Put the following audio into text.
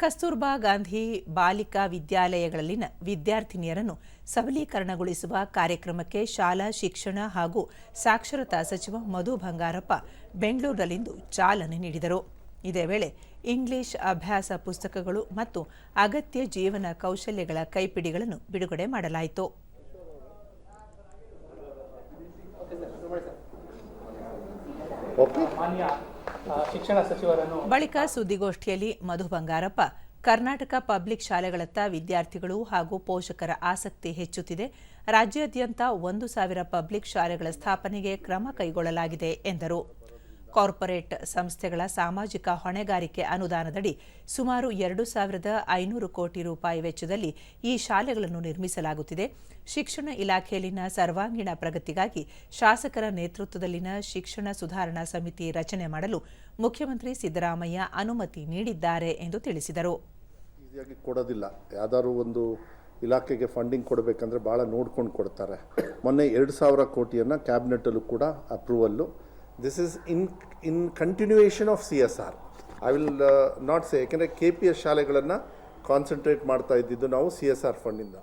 ಕಸ್ತೂರ್ಬಾ ಗಾಂಧಿ ಬಾಲಿಕಾ ವಿದ್ಯಾಲಯಗಳಲ್ಲಿನ ವಿದ್ಯಾರ್ಥಿನಿಯರನ್ನು ಸಬಲೀಕರಣಗೊಳಿಸುವ ಕಾರ್ಯಕ್ರಮಕ್ಕೆ ಶಾಲಾ ಶಿಕ್ಷಣ ಹಾಗೂ ಸಾಕ್ಷರತಾ ಸಚಿವ ಮಧು ಬಂಗಾರಪ್ಪ ಬೆಂಗಳೂರಿನಲ್ಲಿಂದು ಚಾಲನೆ ನೀಡಿದರು. ಇದೇ ವೇಳೆ ಇಂಗ್ಲಿಷ್ ಅಭ್ಯಾಸ ಪುಸ್ತಕಗಳು ಮತ್ತು ಅಗತ್ಯ ಜೀವನ ಕೌಶಲ್ಯಗಳ ಕೈಪಿಡಿಗಳನ್ನು ಬಿಡುಗಡೆ ಮಾಡಲಾಯಿತು. ಶಿಕ್ಷಣ ಸಚಿವರನ್ನು ಬಳಿಕ ಸುದ್ದಿಗೋಷ್ಠಿಯಲ್ಲಿ ಮಧು ಬಂಗಾರಪ್ಪ, ಕರ್ನಾಟಕ ಪಬ್ಲಿಕ್ ಶಾಲೆಗಳತ್ತ ವಿದ್ಯಾರ್ಥಿಗಳು ಹಾಗೂ ಪೋಷಕರ ಆಸಕ್ತಿ ಹೆಚ್ಚುತ್ತಿದೆ. ರಾಜ್ಯಾದ್ಯಂತ ಒಂದು ಸಾವಿರ ಪಬ್ಲಿಕ್ ಶಾಲೆಗಳ ಸ್ಥಾಪನೆಗೆ ಕ್ರಮ ಕೈಗೊಳ್ಳಲಾಗಿದೆ ಎಂದರು. ಕಾರ್ಪೊರೇಟ್ ಸಂಸ್ಥೆಗಳ ಸಾಮಾಜಿಕ ಹೊಣೆಗಾರಿಕೆ ಅನುದಾನದಡಿ ಸುಮಾರು ಎರಡು ಸಾವಿರದ ಐನೂರು ಕೋಟಿ ರೂಪಾಯಿ ವೆಚ್ಚದಲ್ಲಿ ಈ ಶಾಲೆಗಳನ್ನು ನಿರ್ಮಿಸಲಾಗುತ್ತಿದೆ. ಶಿಕ್ಷಣ ಇಲಾಖೆಯಲ್ಲಿನ ಸರ್ವಾಂಗೀಣ ಪ್ರಗತಿಗಾಗಿ ಶಾಸಕರ ನೇತೃತ್ವದಲ್ಲಿನ ಶಿಕ್ಷಣ ಸುಧಾರಣಾ ಸಮಿತಿ ರಚನೆ ಮಾಡಲು ಮುಖ್ಯಮಂತ್ರಿ ಸಿದ್ದರಾಮಯ್ಯ ಅನುಮತಿ ನೀಡಿದ್ದಾರೆ ಎಂದು ತಿಳಿಸಿದರು. ಕೊಡೋದಿಲ್ಲ. ಯಾವ್ದಾದ್ರು ಒಂದು ಇಲಾಖೆಗೆ ಫಂಡಿಂಗ್ ಕೊಡಬೇಕಂದ್ರೆ ಭಾಳ ನೋಡ್ಕೊಂಡು ಕೊಡ್ತಾರೆ. ಮೊನ್ನೆ ಎರಡು ಸಾವಿರ ಕೋಟಿಯನ್ನು ಕ್ಯಾಬಿನೆಟಲ್ಲೂ ಕೂಡ approval this is in in continuation of C S R I will not say ಯಾಕೆಂದರೆ ಕೆ ಪಿ ಎಸ್ ಶಾಲೆಗಳನ್ನು ಕಾನ್ಸಂಟ್ರೇಟ್ ಮಾಡ್ತಾ ಇದ್ದಿದ್ದು ನಾವು ಸಿ ಎಸ್ ಆರ್ ಫಂಡಿಂದ